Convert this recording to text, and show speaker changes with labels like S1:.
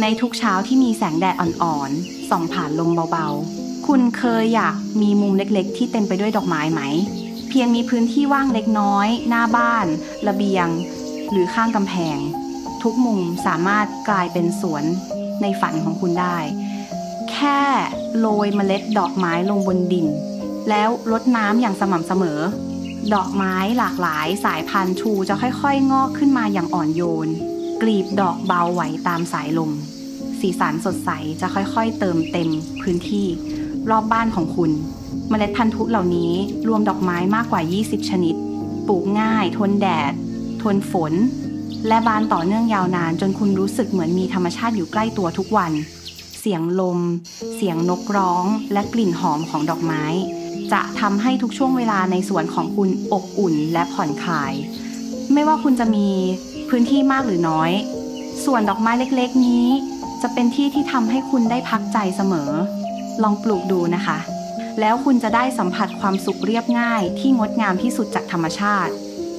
S1: ในทุกเช้าที่มีแสงแดดอ่อนๆส่องผ่านลมเบาๆ คุณเคยอยากมีมุมเล็กๆ ที่เต็มไปด้วยดอกไม้ไหม เพียงมีพื้นที่ว่างเล็กน้อย หน้าบ้าน ระเบียง หรือข้างกำแพง ทุกมุมสามารถกลายเป็นสวนในฝันของคุณได้ แค่โรยเมล็ดดอกไม้ลงบนดิน แล้วรดน้ำอย่างสม่ำเสมอ ดอกไม้หลากหลายสายพันธุ์ชูจะค่อยๆ งอกขึ้นมาอย่างอ่อนโยน กลีบดอกเบาไหวตามสายลม สีสันสดใสจะค่อยๆ เติมเต็มพื้นที่รอบบ้านของคุณ เมล็ดพันธุ์เหล่านี้รวมดอกไม้มากกว่า 20 ชนิด ปลูกง่าย ทนแดด ทนฝน และบานต่อเนื่องยาวนานจนคุณรู้สึกเหมือนมีธรรมชาติอยู่ใกล้ตัวทุกวัน เสียงลม เสียงนกร้อง และกลิ่นหอมของดอกไม้ จะทำให้ทุกช่วงเวลาในสวนของคุณอบอุ่นและผ่อนคลาย ไม่ว่าคุณจะมีพื้นที่มากหรือน้อย ส่วนดอกไม้เล็กๆนี้ จะเป็นที่ที่ทำให้คุณได้พักใจเสมอ ลองปลูกดูนะคะ แล้วคุณจะได้สัมผัสความสุขเรียบง่ายที่งดงามที่สุดจากธรรมชาติ